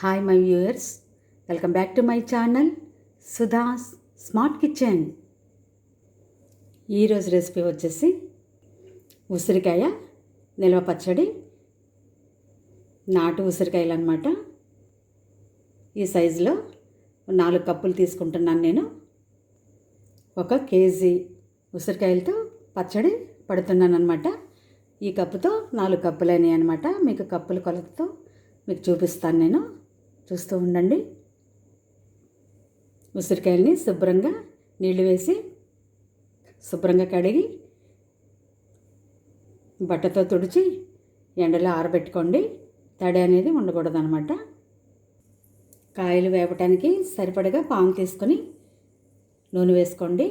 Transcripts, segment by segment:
Hi my viewers welcome back to my channel Sudha's smart kitchen ఈరోజు recipe వచ్చేసి ఉసిరికాయ నిల్వ పచ్చడి నాటు ఉసిరికాయలు అనమాట ఈ సైజులో నాలుగు కప్పులు తీసుకుంటున్నాను నేను. ఒక కేజీ ఉసిరికాయలతో పచ్చడి పడుతున్నాను అనమాట ఈ కప్పుతో నాలుగు కప్పులని అనమాట మీకు కప్పుల కొలతతో మీకు చూపిస్తాను నేను. చూస్తూ ఉండండి. ఉసిరికాయల్ని శుభ్రంగా నీళ్ళు వేసి శుభ్రంగా కడిగి బట్టతో తుడిచి ఎండలో ఆరబెట్టుకోండి. తడి అనేది ఉండకూడదు అనమాట కాయలు వేపటానికి సరిపడగా పాము తీసుకొని నూనె వేసుకోండి.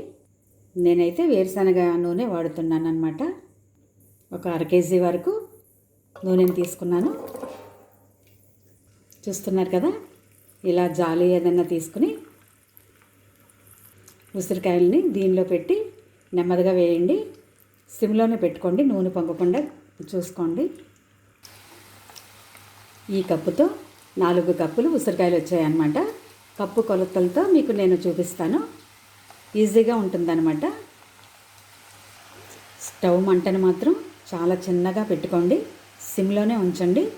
నేనైతే వేరుశనగ నూనె వాడుతున్నాను అనమాట ఒక అర కేజీ వరకు నూనెని తీసుకున్నాను. చూస్తున్నారు కదా? ఇలా జాలి ఏదైనా తీసుకుని ఉసిరికాయలని దీనిలో పెట్టి నెమ్మదిగా వేయండి. సిమ్లోనే పెట్టుకోండి. నూనె పొంగకుండా చూసుకోండి. ఈ కప్పుతో నాలుగు కప్పులు ఉసిరికాయలు వచ్చాయన్నమాట. కప్పు కొలతలతో మీకు నేను చూపిస్తాను. ఈజీగా ఉంటుందన్నమాట. స్టవ్ మంటను మాత్రం చాలా చిన్నగా పెట్టుకోండి. సిమ్లోనే ఉంచండి.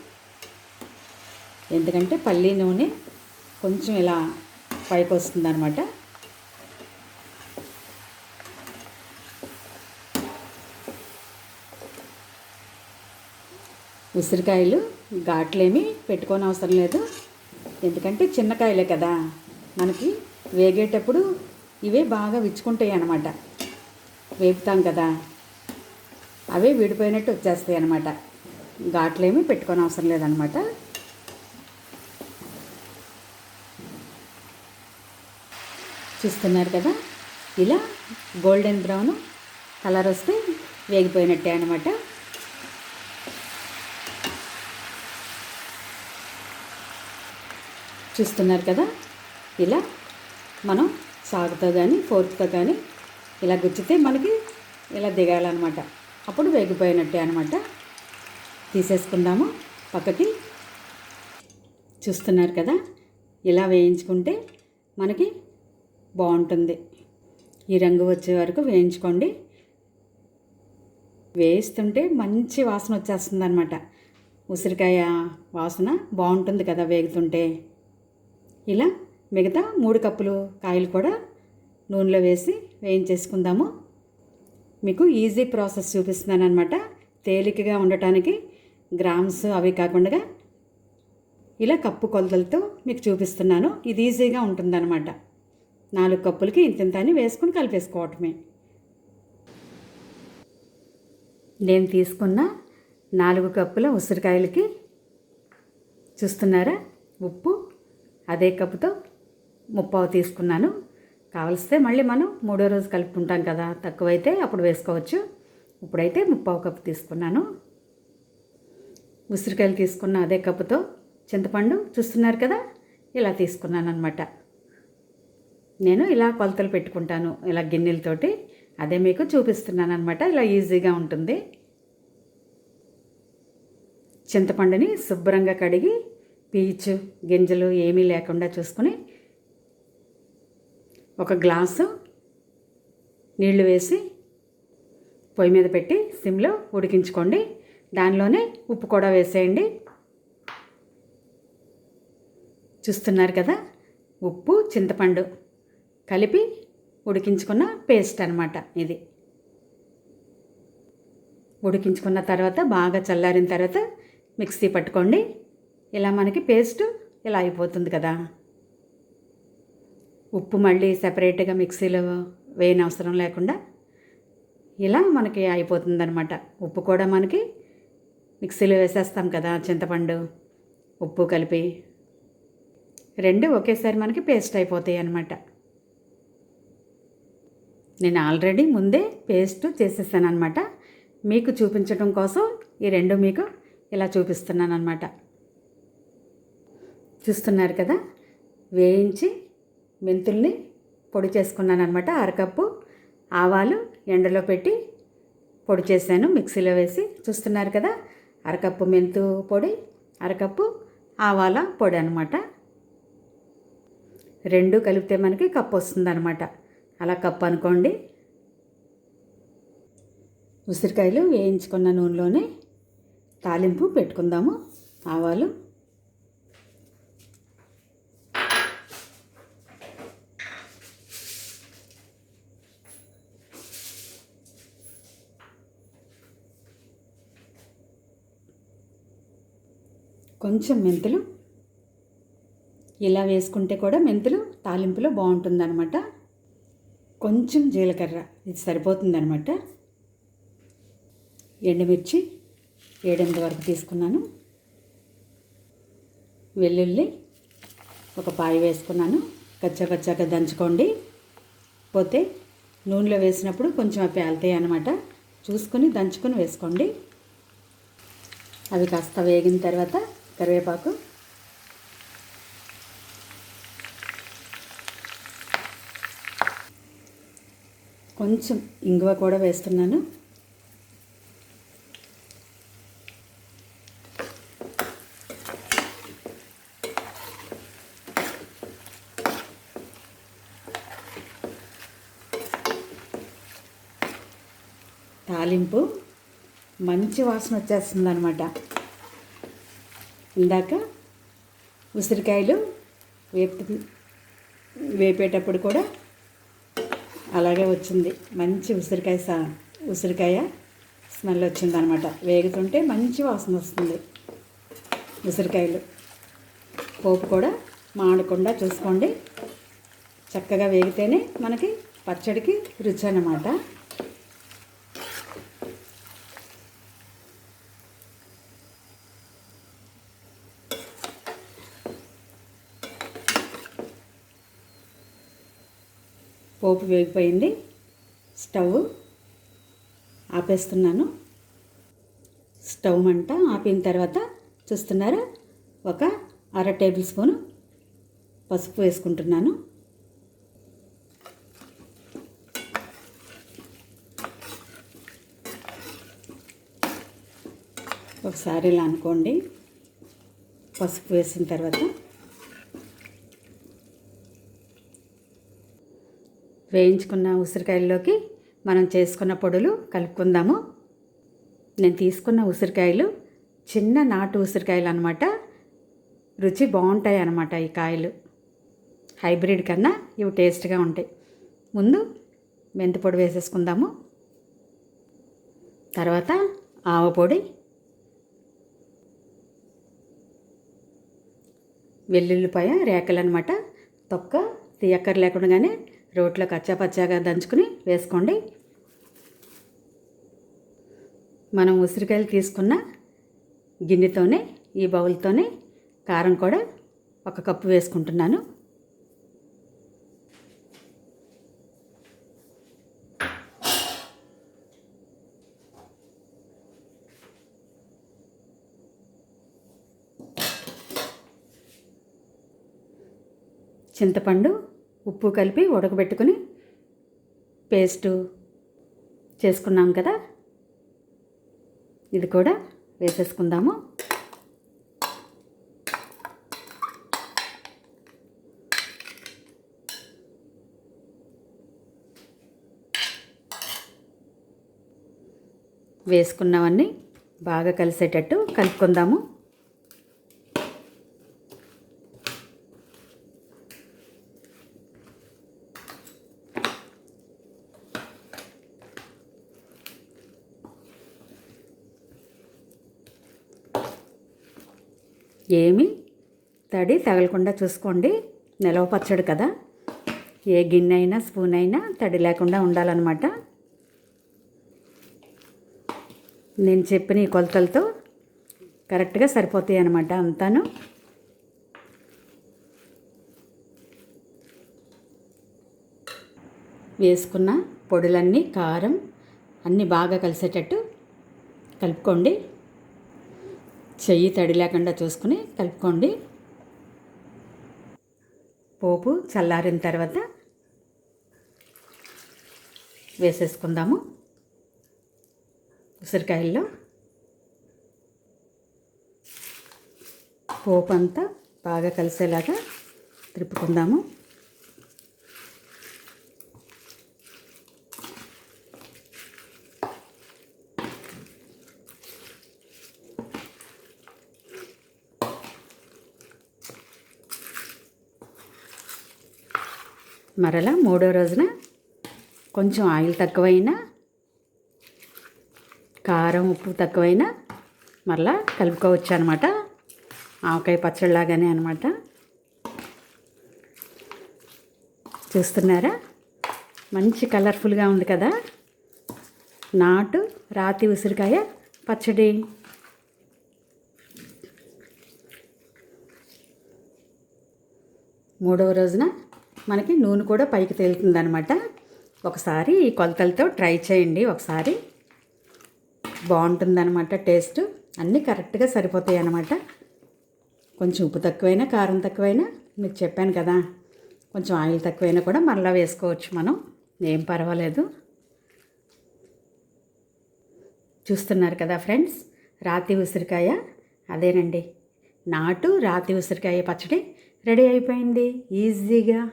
ఎందుకంటే పల్లి నూనె కొంచెం ఇలా పైకి వస్తుందన్నమాట. ఉసిరికాయలు ఘాట్లేమి పెట్టుకోని అవసరం లేదు. ఎందుకంటే చిన్న కాయలే కదా. మనకి వేగేటప్పుడు ఇవే బాగా విచ్చుకుంటాయి అన్నమాట. వేపుతాం కదా. అవే విడిపోయినట్టు వచ్చేస్తాయి అన్నమాట. ఘాట్లేమి పెట్టుకోని అవసరం లేదనమాట చూస్తున్నారు కదా? ఇలా గోల్డెన్ బ్రౌన్ కలర్ వస్తే వేగిపోయినట్టే అనమాట చూస్తున్నారు కదా? ఇలా మనం సాగుతో కానీ ఫోర్క్తో కానీ ఇలా గుచ్చితే మనకి ఇలా దిగాలన్నమాట. అప్పుడు వేగిపోయినట్టే అనమాట తీసేసుకుందాము పక్కకి. చూస్తున్నారు కదా? ఇలా వేయించుకుంటే మనకి బాగుంటుంది. ఈ రంగు వచ్చే వరకు వేయించుకోండి. వేయిస్తుంటే మంచి వాసన వచ్చేస్తుంది అనమాట ఉసిరికాయ వాసన బాగుంటుంది కదా వేగుతుంటే. ఇలా మిగతా మూడు కప్పులు కాయలు కూడా నూనెలో వేసి వేయించేసుకుందాము. మీకు ఈజీ ప్రాసెస్ చూపిస్తున్నాను అనమాట తేలికగా ఉండటానికి గ్రామ్స్ అవి కాకుండా ఇలా కప్పు కొలతలతో మీకు చూపిస్తున్నాను. ఇది ఈజీగా ఉంటుందన్నమాట. నాలుగు కప్పులకి ఇంత అని వేసుకుని కలిపేసుకోవటమే. నేను తీసుకున్న నాలుగు కప్పుల ఉసిరికాయలకి చూస్తున్నారా? ఉప్పు అదే కప్పుతో ముప్పావు తీసుకున్నాను. కావలిస్తే మళ్ళీ మనం మూడో రోజు కలుపుకుంటాం కదా తక్కువైతే అప్పుడు వేసుకోవచ్చు. ఇప్పుడైతే ముప్పావు కప్పు తీసుకున్నాను. ఉసిరికాయలు తీసుకున్న అదే కప్పుతో చింతపండు చూస్తున్నారు కదా ఇలా తీసుకున్నాను అనమాట నేను ఇలా కొలతలు పెట్టుకుంటాను ఇలా గిన్నెలతోటి. అదే మీకు చూపిస్తున్నాను అనమాట ఇలా ఈజీగా ఉంటుంది. చింతపండుని శుభ్రంగా కడిగి పీచు గింజలు ఏమీ లేకుండా చూసుకుని ఒక గ్లాసు నీళ్ళు వేసి పొయ్యి మీద పెట్టి సిమ్లో ఉడికించుకోండి. దానిలోనే ఉప్పు కూడా వేసేయండి. చూస్తున్నారు కదా? ఉప్పు చింతపండు కలిపి ఉడికించుకున్న పేస్ట్ అనమాట ఇది. ఉడికించుకున్న తర్వాత బాగా చల్లారిన తర్వాత మిక్సీ పట్టుకోండి. ఇలా మనకి పేస్ట్ ఇలా అయిపోతుంది కదా. ఉప్పు మళ్ళీ సపరేట్గా మిక్సీలో వేయని అవసరం లేకుండా ఇలా మనకి అయిపోతుంది అనమాట ఉప్పు కూడా మనకి మిక్సీలో వేసేస్తాం కదా చింతపండు ఉప్పు కలిపి. రెండు ఒకేసారి మనకి పేస్ట్ అయిపోతాయి అన్నమాట. నేను ఆల్రెడీ ముందే పేస్ట్ చేసేసాను అనమాట మీకు చూపించడం కోసం ఈ రెండు మీకు ఇలా చూపిస్తున్నాను అనమాట చూస్తున్నారు కదా? వేయించి మెంతుల్ని పొడి చేసుకున్నాను అనమాట అరకప్పు ఆవాలు ఎండలో పెట్టి పొడి చేశాను మిక్సీలో వేసి. చూస్తున్నారు కదా? అరకప్పు మెంతు పొడి అరకప్పు ఆవాల పొడి అనమాట రెండు కలిపితే మనకి కప్పు వస్తుందన్నమాట. అలా కప్పు అనుకోండి. ఉసిరికాయలు వేయించుకున్న నూనెలోనే తాలింపు పెట్టుకుందాము ఆవాలు. కొంచెం మెంతులు. ఇలా వేసుకుంటే కూడా మెంతులు తాలింపులో బాగుంటుందన్నమాట. కొంచెం జీలకర్ర. ఇది సరిపోతుందనమాట ఎండుమిర్చి ఏడెనిమిది వరకు తీసుకున్నాను. వెల్లుల్లి ఒక పాయ వేసుకున్నాను. కచ్చాపచ్చాక దంచుకోండి. పోతే నూనెలో వేసినప్పుడు కొంచెం అవి పేలుతాయి అనమాట చూసుకొని దంచుకొని వేసుకోండి. అవి కాస్త వేగిన తర్వాత కరివేపాకు కొంచెం ఇంగువ కూడా వేస్తున్నాను. తాలింపు మంచి వాసన వచ్చేస్తుంది అనమాట ఇందాక ఉసిరికాయలు వేపు వేపేటప్పుడు కూడా అలాగే వచ్చింది. మంచి ఉసిరికాయ సా ఉసిరికాయ స్మెల్ వచ్చింది అనమాట వేగుతుంటే మంచి వాసన వస్తుంది ఉసిరికాయలు. పోపు కూడా మాడకుండా చూసుకోండి. చక్కగా వేగితేనే మనకి పచ్చడికి రుచి అన్నమాట. పోపు వేగిపోయింది. స్టవ్ ఆపేస్తున్నాను. స్టవ్ మంట ఆపిన తర్వాత చూస్తున్నారా? ఒక అర టేబుల్ స్పూన్ పసుపు వేసుకుంటున్నాను. ఒకసారి ఇలా అనుకోండి. పసుపు వేసిన తర్వాత వేయించుకున్న ఉసిరికాయల్లోకి మనం చేసుకున్న పొడులు కలుపుకుందాము. నేను తీసుకున్న ఉసిరికాయలు చిన్న నాటు ఉసిరికాయలు అనమాట రుచి బాగుంటాయి అన్నమాట ఈ కాయలు. హైబ్రిడ్ కన్నా ఇవి టేస్ట్గా ఉంటాయి. ముందు మెంతి పొడి వేసేసుకుందాము. తర్వాత ఆవపొడి వెల్లుల్లిపాయ రేకలు అనమాట తొక్క తీయక్కర లేకుండానే రోట్లో కచ్చాపచ్చాగా దంచుకుని వేసుకోండి. మనం ఉసిరికాయలు తీసుకున్న గిన్నెతోనే ఈ బౌల్తోనే కారం కూడా ఒక కప్పు వేసుకుంటున్నాను. చింతపండు ఉప్పు కలిపి ఉడకబెట్టుకుని పేస్టు చేసుకున్నాం కదా. ఇది కూడా వేసేసుకుందాము. వేసుకున్నవన్నీ బాగా కలిసేటట్టు కలుపుకుందాము. ఏమి తడి తగలకుండా చూసుకోండి. నిలవ పచ్చడి కదా. ఏ గిన్నె అయినా స్పూన్ అయినా తడి లేకుండా ఉండాలన్నమాట. నేను చెప్పిన ఈ కొలతలతో కరెక్ట్గా సరిపోతాయి అన్నమాట అంతాను. వేసుకున్న పొడులన్నీ కారం అన్నీ బాగా కలిసేటట్టు కలుపుకోండి. చెయ్యి తడి లేకుండా చూసుకుని కలుపుకోండి. పోపు చల్లారిన తర్వాత వేసేసుకుందాము. ఉసిరికాయల్లో పోపు అంతా బాగా కలిసేలాగా తిప్పుకుందాము మరలా మూడో రోజున కొంచెం ఆయిల్ తక్కువైనా కారం ఉప్పు తక్కువైనా మరలా కలుపుకోవచ్చు అనమాట ఆవకాయ పచ్చడిలాగానే అనమాట చూస్తున్నారా? మంచి కలర్ఫుల్గా ఉంది కదా? నాటు రాతి ఉసిరికాయ పచ్చడి. మూడవ రోజున మనకి నూనె కూడా పైకి తేలుతుందనమాట ఒకసారి ఈ కొలతలతో ట్రై చేయండి. ఒకసారి బాగుంటుందన్నమాట టేస్ట్. అన్నీ కరెక్ట్గా సరిపోతాయి అన్నమాట. కొంచెం ఉప్పు తక్కువైనా కారం తక్కువైనా మీకు చెప్పాను కదా కొంచెం ఆయిల్ తక్కువైనా కూడా మరలా వేసుకోవచ్చు మనం. ఏం పర్వాలేదు. చూస్తున్నారు కదా ఫ్రెండ్స్ రాతి ఉసిరికాయ అదేనండి. నాటు రాతి ఉసిరికాయ పచ్చడి రెడీ అయిపోయింది. ఈజీగా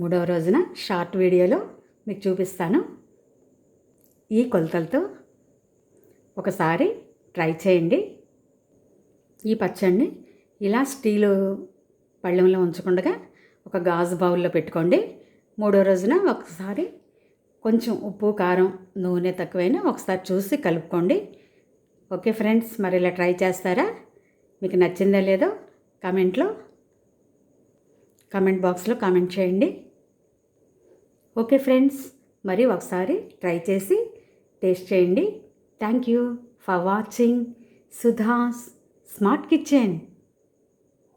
మూడవ రోజున షార్ట్ వీడియోలో మీకు చూపిస్తాను. ఈ కొలతలతో ఒకసారి ట్రై చేయండి. ఈ పచ్చడిని ఇలా స్టీలు పళ్ళెంలో ఉంచకుండా ఒక గాజు బౌల్లో పెట్టుకోండి. మూడో రోజున ఒకసారి కొంచెం ఉప్పు కారం నూనె తక్కువైనా ఒకసారి చూసి కలుపుకోండి. ఓకే ఫ్రెండ్స్ మరి ఇలా ట్రై చేస్తారా? మీకు నచ్చిందో లేదో కామెంట్లో కామెంట్ బాక్స్లో కామెంట్ చేయండి. ఓకే ఫ్రెండ్స్ మరి ఒకసారి ట్రై చేసి టేస్ట్ చేయండి. Thank you for watching Sudha's smart kitchen.